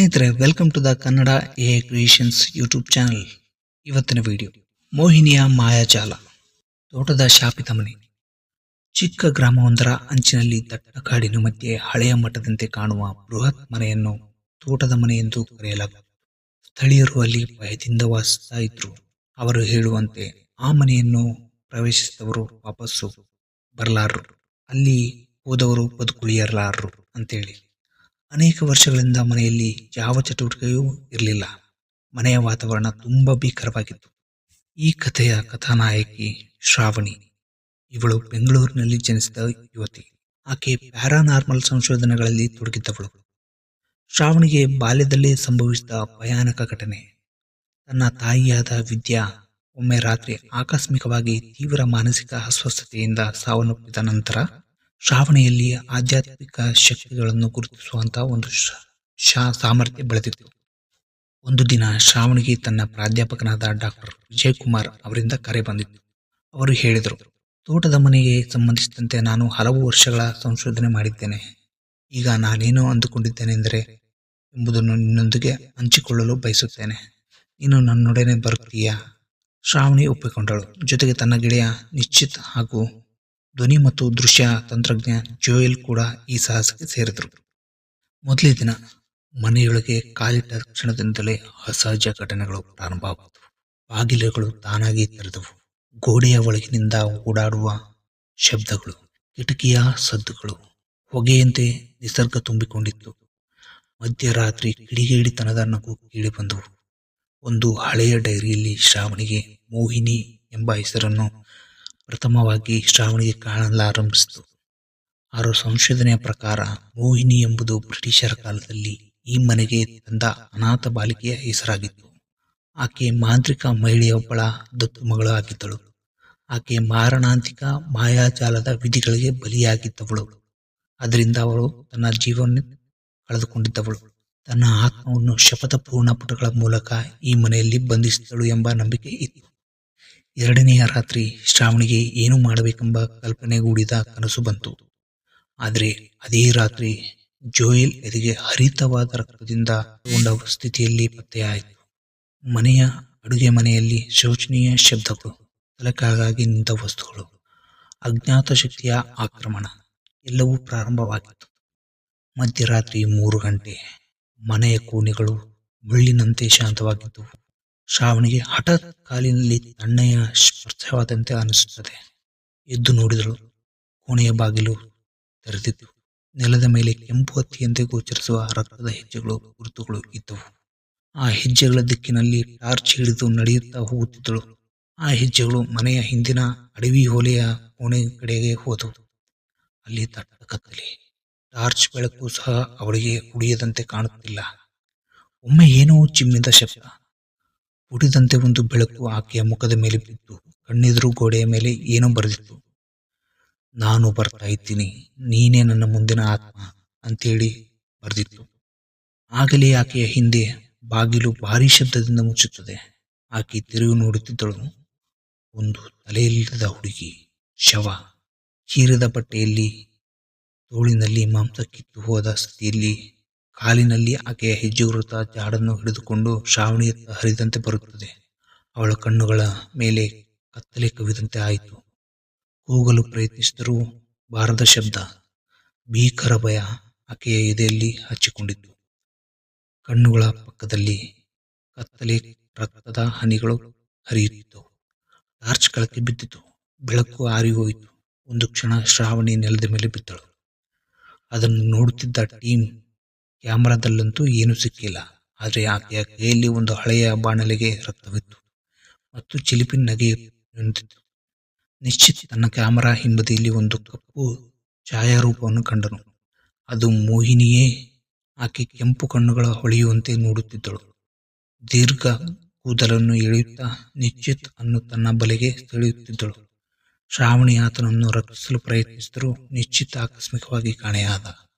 ಸ್ನೇಹಿತರೆ welcome to the Kannada A creations YouTube channel ಇವತ್ತಿನ video ಮೋಹಿನಿಯ ಮಾಯಾಜಾಲ, ತೋಟದ ಶಾಪಿತ ಮನೆ ಚಿಕ್ಕ ಗ್ರಾಮವೊಂದರ ಅಂಚಿನಲ್ಲಿ ದಟ್ಟ ಕಾಡಿನ ಮಧ್ಯೆ ಹಳೆಯ ಮಠದಂತೆ ಕಾಣುವ ಬೃಹತ್ ಮನೆಯನ್ನು ತೋಟದ ಮನೆ ಎಂದು ಕರೆಯಲಾಗುತ್ತದೆ. ಸ್ಥಳೀಯರು ಅಲ್ಲಿ ಭಯದಿಂದ ವಾಸಿಸ್ತಾ ಇದ್ರು. ಅವರು ಹೇಳುವಂತೆ ಆ ಮನೆಯನ್ನು ಪ್ರವೇಶಿಸಿದವರು ವಾಪಸ್ಸು ಬರಲಾರರು. ಅಲ್ಲಿ ಹೋದವರು ಬದುಕುಳಿಯಲಾರರು ಅಂತೇಳಿ. ಅನೇಕ ವರ್ಷಗಳಿಂದ ಮನೆಯಲ್ಲಿ ಯಾವ ಚಟುವಟಿಕೆಯೂ ಇರಲಿಲ್ಲ. ಮನೆಯ ವಾತಾವರಣ ತುಂಬ ಭೀಕರವಾಗಿತ್ತು. ಈ ಕಥೆಯ ಕಥಾನಾಯಕಿ ಶ್ರಾವಣಿ. ಇವಳು ಬೆಂಗಳೂರಿನಲ್ಲಿ ಜನಿಸಿದ ಯುವತಿ. ಆಕೆ ಪ್ಯಾರಾನಾರ್ಮಲ್ ಸಂಶೋಧನೆಗಳಲ್ಲಿ ತೊಡಗಿದ್ದವಳು. ಶ್ರಾವಣಿಗೆ ಬಾಲ್ಯದಲ್ಲಿ ಸಂಭವಿಸಿದ ಭಯಾನಕ ಘಟನೆ. ತನ್ನ ತಾಯಿಯಾದ ವಿದ್ಯಾ ಒಮ್ಮೆ ರಾತ್ರಿ ಆಕಸ್ಮಿಕವಾಗಿ ತೀವ್ರ ಮಾನಸಿಕ ಅಸ್ವಸ್ಥತೆಯಿಂದ ಸಾವನ್ನಪ್ಪಿದ ನಂತರ ಶ್ರಾವಣಿಯಲ್ಲಿ ಆಧ್ಯಾತ್ಮಿಕ ಶಕ್ತಿಗಳನ್ನು ಗುರುತಿಸುವಂತಹ ಒಂದು ಶ- ಸಾಮರ್ಥ್ಯ ಬೆಳೆದಿತ್ತು. ಒಂದು ದಿನ ಶ್ರಾವಣಿಗೆ ತನ್ನ ಪ್ರಾಧ್ಯಾಪಕನಾದ ಡಾಕ್ಟರ್ ವಿಜಯಕುಮಾರ್ ಅವರಿಂದ ಕರೆ ಬಂದಿತ್ತು. ಅವರು ಹೇಳಿದರು, ತೋಟದ ಮನೆಗೆ ಸಂಬಂಧಿಸಿದಂತೆ ನಾನು ಹಲವು ವರ್ಷಗಳ ಸಂಶೋಧನೆ ಮಾಡಿದ್ದೇನೆ. ಈಗ ನಾನೇನು ಅಂದುಕೊಂಡಿದ್ದೇನೆಂದರೆ ಎಂಬುದನ್ನು ನಿನ್ನೊಂದಿಗೆ ಹಂಚಿಕೊಳ್ಳಲು ಬಯಸುತ್ತೇನೆ. ನೀನು ನನ್ನೊಡನೆ ಬರುತ್ತೀಯಾ? ಶ್ರಾವಣಿ ಒಪ್ಪಿಕೊಂಡಳು. ಜೊತೆಗೆ ತನ್ನ ಗೆಳೆಯ ನಿಶ್ಚಿತ್ ಹಾಗೂ ಧ್ವನಿ ಮತ್ತು ದೃಶ್ಯ ತಂತ್ರಜ್ಞ ಜೋಯಲ್ ಕೂಡ ಈ ಸಾಹಸಕ್ಕೆ ಸೇರಿದರು. ಮೊದಲ ದಿನ ಮನೆಯೊಳಗೆ ಕಾಲಿಟ್ಟ ಕ್ಷಣದಿಂದಲೇ ಅಸಹಜ ಘಟನೆಗಳು ಪ್ರಾರಂಭವಾದವು ಬಾಗಿಲುಗಳು ತಾನಾಗಿ ತೆರೆದವು. ಗೋಡೆಯ ಒಳಗಿನಿಂದ ಓಡಾಡುವ ಶಬ್ದಗಳು, ಕಿಟಕಿಯ ಸದ್ದುಗಳು, ಹೊಗೆಯಂತೆ ನಿಸರ್ಗ ತುಂಬಿಕೊಂಡಿತ್ತು. ಮಧ್ಯರಾತ್ರಿ ಕಿಡಿಗೇಡಿತನದ ನಗು ಕೇಳಿಬಂದವು ಒಂದು ಹಳೆಯ ಡೈರಿಯಲ್ಲಿ ಶ್ರಾವಣಿಗೆ ಮೋಹಿನಿ ಎಂಬ ಹೆಸರನ್ನು ಪ್ರಥಮವಾಗಿ ಶ್ರಾವಣಿಗೆ ಕಾಣಲಾರಂಭಿಸಿತು ಆರು ಸಂಶೋಧನೆಯ ಪ್ರಕಾರ ಮೋಹಿನಿ ಎಂಬುದು ಬ್ರಿಟಿಷರ ಕಾಲದಲ್ಲಿ ಈ ಮನೆಗೆ ತಂದ ಅನಾಥ ಬಾಲಿಕೆಯ ಹೆಸರಾಗಿತ್ತು. ಆಕೆ ಮಾಂತ್ರಿಕ ಮಹಿಳೆಯೊಬ್ಬಳ ದತ್ತು ಮಗಳು ಆಗಿದ್ದಳು. ಆಕೆ ಮಾರಣಾಂತಿಕ ಮಾಯಾಜಾಲದ ವಿಧಿಗಳಿಗೆ ಬಲಿಯಾಗಿದ್ದವಳು. ಅದರಿಂದ ಅವಳು ತನ್ನ ಜೀವನ ಕಳೆದುಕೊಂಡಿದ್ದವಳು. ತನ್ನ ಆತ್ಮವನ್ನು ಶಪಥಪೂರ್ಣ ಪುಟಗಳ ಮೂಲಕ ಈ ಮನೆಯಲ್ಲಿ ಬಂಧಿಸಿದಳು ಎಂಬ ನಂಬಿಕೆ ಇತ್ತು. ಎರಡನೆಯ ರಾತ್ರಿ ಶ್ರಾವಣಿಗೆ ಏನು ಮಾಡಬೇಕೆಂಬ ಕಲ್ಪನೆಗೂಡಿದ ಕನಸು ಬಂತು. ಆದರೆ ಅದೇ ರಾತ್ರಿ ಜೋಯಲ್ ಎದೆಗೆ ಹರಿತವಾದ ರಕ್ತದಿಂದ ಕೊಂಡ ಸ್ಥಿತಿಯಲ್ಲಿ ಪತ್ತೆಯಾಯಿತು. ಮನೆಯ ಅಡುಗೆ ಮನೆಯಲ್ಲಿ ಶೋಚನೀಯ ಶಬ್ದಗಳು ತಲೆಕೆಳಗಾಗಿ ನಿಂತ ವಸ್ತುಗಳು, ಅಜ್ಞಾತ ಶಕ್ತಿಯ ಆಕ್ರಮಣ ಎಲ್ಲವೂ ಪ್ರಾರಂಭವಾಗಿತ್ತು. ಮಧ್ಯರಾತ್ರಿ ಮೂರು ಗಂಟೆ, ಮನೆಯ ಕೋಣೆಗಳು ಮುಳ್ಳಿನಂತೆ ಶಾಂತವಾಗಿದ್ದವು. ಶ್ರಾವಣಿಗೆ ಹಠಾತ್ ಕಾಲಿನಲ್ಲಿ ತಣ್ಣೆಯ ಸ್ಪರ್ಶವಾದಂತೆ ಅನಿಸುತ್ತದೆ. ಎದ್ದು ನೋಡಿದಳು. ಕೋಣೆಯ ಬಾಗಿಲು ತೆರೆದಿತ್ತು. ನೆಲದ ಮೇಲೆ ಕೆಂಪು ಹತ್ತಿಯಂತೆ ಗೋಚರಿಸುವ ರಕ್ತದ ಹೆಜ್ಜೆಗಳು, ಗುರುತುಗಳು ಇದ್ದವು. ಆ ಹೆಜ್ಜೆಗಳ ದಿಕ್ಕಿನಲ್ಲಿ ಟಾರ್ಚ್ ಹಿಡಿದು ನಡೆಯುತ್ತಾ ಹೋಗುತ್ತಿದ್ದಳು. ಆ ಹೆಜ್ಜೆಗಳು ಮನೆಯ ಹಿಂದಿನ ಅಡವಿ ಹೊಲೆಯ ಕೋಣೆ ಕಡೆಗೆ ಹೋದವು. ಅಲ್ಲಿ ದಟ್ಟ ಕತ್ತಲೆ. ಟಾರ್ಚ್ ಬೆಳಕು ಸಹ ಅವಳಿಗೆ ಉಳಿಯದಂತೆ ಕಾಣುತ್ತಿಲ್ಲ. ಒಮ್ಮೆ ಏನೋ ಚಿಮ್ಮಿದ ಶಬ್ದ. ಉಡಿದಂತೆ ಒಂದು ಬೆಳಕು ಆಕೆಯ ಮುಖದ ಮೇಲೆ ಬಿತ್ತು. ಕಣ್ಣೆದುರು ಗೋಡೆಯ ಮೇಲೆ ಏನೋ ಬರೆದಿತ್ತು. ನಾನು ಬರ್ತಾ ಇದ್ದೀನಿ. ನೀನೇ ನನ್ನ ಮುಂದಿನ ಆತ್ಮ ಅಂತೇಳಿ ಬರೆದಿತ್ತು. ಆಗಲೇ ಆಕೆಯ ಹಿಂದೆ ಬಾಗಿಲು ಭಾರಿ ಶಬ್ದದಿಂದ ಮುಚ್ಚುತ್ತದೆ. ಆಕೆ ತಿರುಗಿ ನೋಡುತ್ತಿದ್ದಳು. ಒಂದು ತಲೆಯಿಲ್ಲದ ಹುಡುಗಿ. ಶವ. ಹೀರದ ಬಟ್ಟೆಯಲ್ಲಿ ತೋಳಿನಲ್ಲಿ ಮಾಂಸ ಕಿತ್ತು ಹೋದ ಸ್ಥಿತಿಯಲ್ಲಿ ಕಾಲಿನಲ್ಲಿ ಆಕೆಯ ಹೆಜ್ಜೆಗುರುತ ಜಾಡನ್ನು ಹಿಡಿದುಕೊಂಡು ಶ್ರಾವಣಿಯತ್ತ ಹರಿದಂತೆ ಬರುತ್ತದೆ. ಅವಳ ಕಣ್ಣುಗಳ ಮೇಲೆ ಕತ್ತಲೆ ಕವಿದಂತೆ ಆಯಿತು. ಕೂಗಲು ಪ್ರಯತ್ನಿಸಿದರೂ ಬಾರದ ಶಬ್ದ, ಭೀಕರ ಭಯ ಆಕೆಯ ಎದೆಯಲ್ಲಿ ಹಚ್ಚಿಕೊಂಡಿತು ಕಣ್ಣುಗಳ ಪಕ್ಕದಲ್ಲಿ ಕತ್ತಲೆ ರಕ್ತದ ಹನಿಗಳು ಹರಿಯುತ್ತಿದ್ದವು. ಟಾರ್ಚ್ ಕೆಳಕ್ಕೆ ಬಿದ್ದಿತು. ಬೆಳಕು ಆರಿ ಹೋಯಿತು ಒಂದು ಕ್ಷಣ ಶ್ರಾವಣಿ ನೆಲದ ಮೇಲೆ ಬಿದ್ದಳು. ಅದನ್ನು ನೋಡುತ್ತಿದ್ದ ಟೀಮ್ ಕ್ಯಾಮರಾದಲ್ಲಂತೂ ಏನೂ ಸಿಕ್ಕಿಲ್ಲ. ಆದರೆ ಆಕೆಯ ಕೈಯಲ್ಲಿ ಒಂದು ಹಳೆಯ ಬಾಣಲೆಗೆ ರಕ್ತವಿತ್ತು. ಮತ್ತು ಚಿಲಿಪಿನ ನಗೆ ನಿಂತಿತ್ತು ನಿಶ್ಚಿತ್ ತನ್ನ ಕ್ಯಾಮರಾ ಹಿಂಬದಿಯಲ್ಲಿ ಒಂದು ಕಪ್ಪು ಛಾಯಾರೂಪವನ್ನು ಕಂಡನು. ಅದು ಮೋಹಿನಿಯೇ, ಆಕೆ ಕೆಂಪು ಕಣ್ಣುಗಳ ಹೊಳೆಯುವಂತೆ ನೋಡುತ್ತಿದ್ದಳು. ದೀರ್ಘ ಕೂದಲನ್ನು ಎಳೆಯುತ್ತಾ ನಿಶ್ಚಿತ್ ಅನ್ನು ತನ್ನ ಬಲೆಗೆ ಸೆಳೆಯುತ್ತಿದ್ದಳು. ಶ್ರಾವಣಿ ಆತನನ್ನು ರಕ್ಷಿಸಲು ಪ್ರಯತ್ನಿಸಿದರೂ ನಿಶ್ಚಿತ್ ಆಕಸ್ಮಿಕವಾಗಿ ಕಾಣೆಯಾದ.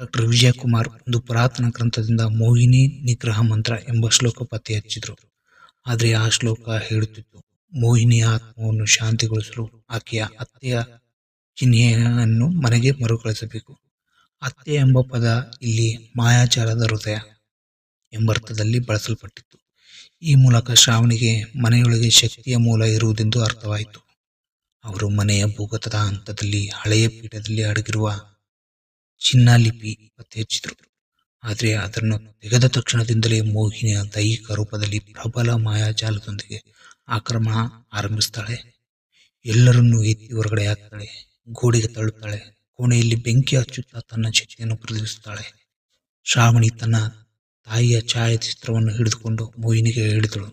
ಡಾಕ್ಟರ್ ವಿಜಯಕುಮಾರ್ ಒಂದು ಪುರಾತನ ಗ್ರಂಥದಿಂದ ಮೋಹಿನಿ ನಿಗ್ರಹ ಮಂತ್ರ ಎಂಬ ಶ್ಲೋಕ ಪತ್ತೆ ಹಚ್ಚಿದ್ರು. ಆದರೆ ಆ ಶ್ಲೋಕ ಹೇಳುತ್ತಿತ್ತು, ಮೋಹಿನಿಯ ಆತ್ಮವನ್ನು ಶಾಂತಿಗೊಳಿಸಲು ಆಕೆಯ ಅತ್ತೆಯ ಚಿಹ್ನೆಯನ್ನು ಮನೆಗೆ ಮರುಕಳಿಸಬೇಕು. ಅತ್ತೆ ಎಂಬ ಪದ ಇಲ್ಲಿ ಮಾಯಾಚಾರದ ಹೃದಯ ಎಂಬರ್ಥದಲ್ಲಿ ಬಳಸಲ್ಪಟ್ಟಿತ್ತು. ಈ ಮೂಲಕ ಶ್ರಾವಣಿಗೆ ಮನೆಯೊಳಗೆ ಶಕ್ತಿಯ ಮೂಲ ಇರುವುದೆಂದು ಅರ್ಥವಾಯಿತು. ಅವರು ಮನೆಯ ಭೂಗತದ ಹಂತದಲ್ಲಿ ಹಳೆಯ ಪೀಠದಲ್ಲಿ ಅಡಗಿರುವ ಚಿನ್ನಾಲಿಪಿ ಪತ್ತೆ ಹಚ್ಚಿದ್ರು ಆದರೆ ಅದನ್ನು ತೆಗೆದ ತಕ್ಷಣದಿಂದಲೇ ಮೋಹಿನಿಯ ದೈಹಿಕ ರೂಪದಲ್ಲಿ ಪ್ರಬಲ ಮಾಯಾಜಾಲದೊಂದಿಗೆ ಆಕ್ರಮಣ ಆರಂಭಿಸ್ತಾಳೆ. ಎಲ್ಲರನ್ನೂ ಎತ್ತಿ ಹೊರಗಡೆ ಹಾಕ್ತಾಳೆ, ಗೋಡೆಗೆ ತಳ್ಳುತ್ತಾಳೆ, ಕೋಣೆಯಲ್ಲಿ ಬೆಂಕಿ ಹಚ್ಚುತ್ತಾ ತನ್ನ ಶಕ್ತಿಯನ್ನು ಪ್ರದರ್ಶಿಸುತ್ತಾಳೆ ಶ್ರಾವಣಿ ತನ್ನ ತಾಯಿಯ ಛಾಯಾಚಿತ್ರವನ್ನು ಹಿಡಿದುಕೊಂಡು ಮೋಹಿನಿಗೆ ಹೇಳಿದಳು,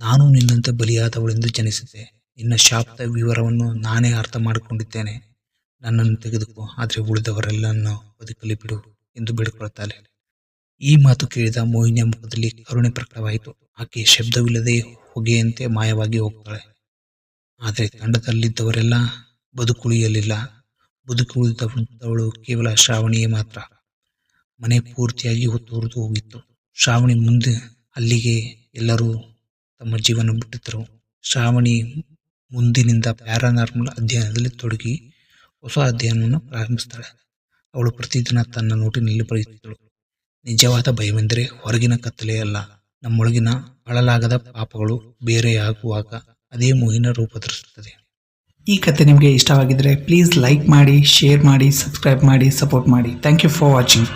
ನಾನು ನಿನ್ನಂತೆ ಬಲಿಯಾದವಳೆಂದು ಜನಿಸಿದ್ದೆ. ನಿನ್ನ ಶಾಪ್ತ ವಿವರವನ್ನು ನಾನೇ ಅರ್ಥ ಮಾಡಿಕೊಂಡಿದ್ದೇನೆ. ನನ್ನನ್ನು ತೆಗೆದುಕೋ, ಆದರೆ ಉಳಿದವರೆಲ್ಲನ್ನು ಬದುಕಲಿ ಬಿಡು ಎಂದು ಬೇಡಿಕೊಳ್ಳುತ್ತಾಳೆ. ಈ ಮಾತು ಕೇಳಿದ ಮೋಹಿನಿಯ ಮುಖದಲ್ಲಿ ಕರುಣೆ ಪ್ರಕಟವಾಯಿತು. ಆಕೆ ಶಬ್ದವಿಲ್ಲದೆ ಹೊಗೆಯಂತೆ ಮಾಯವಾಗಿ ಹೋಗ್ತಾಳೆ. ಆದರೆ ತಂಡದಲ್ಲಿದ್ದವರೆಲ್ಲ ಬದುಕುಳಿಯಲಿಲ್ಲ ಬದುಕುಳಿದವಳು ಕೇವಲ ಶ್ರಾವಣಿಯೇ ಮಾತ್ರ. ಮನೆ ಪೂರ್ತಿಯಾಗಿ ಹೊತ್ತುರಿದು ಹೋಗಿತ್ತು. ಶ್ರಾವಣಿ ಮುಂದೆ ಅಲ್ಲಿಗೆ ಎಲ್ಲರೂ ತಮ್ಮ ಜೀವನ ಬಿಟ್ಟಿದ್ದರು. ಶ್ರಾವಣಿ ಮುಂದಿನಿಂದ ಪ್ಯಾರಾನಾರ್ಮಲ್ ಅಧ್ಯಯನದಲ್ಲಿ ತೊಡಗಿ ಹೊಸ ಅಧ್ಯಯನವನ್ನು ಪ್ರಾರಂಭಿಸ್ತಾಳೆ. ಅವಳು ಪ್ರತಿದಿನ ತನ್ನ ನೋಟಿನಲ್ಲಿ ಬರೆಯುತ್ತಿದ್ದಳು. ನಿಜವಾದ ಭಯವೆಂದರೆ ಹೊರಗಿನ ಕತ್ತಲೆ ಅಲ್ಲ, ನಮ್ಮೊಳಗಿನ ಅಳಲಾಗದ ಪಾಪಗಳು ಬೇರೆಯಾಗುವಾಗ ಅದೇ ಮೋಹಿನ ರೂಪ ಧರಿಸುತ್ತದೆ. ಈ ಕತೆ ನಿಮಗೆ ಇಷ್ಟವಾಗಿದ್ದರೆ ಪ್ಲೀಸ್ ಲೈಕ್ ಮಾಡಿ ಶೇರ್ ಮಾಡಿ ಸಬ್ಸ್ಕ್ರೈಬ್ ಮಾಡಿ ಸಪೋರ್ಟ್ ಮಾಡಿ. Thank you for watching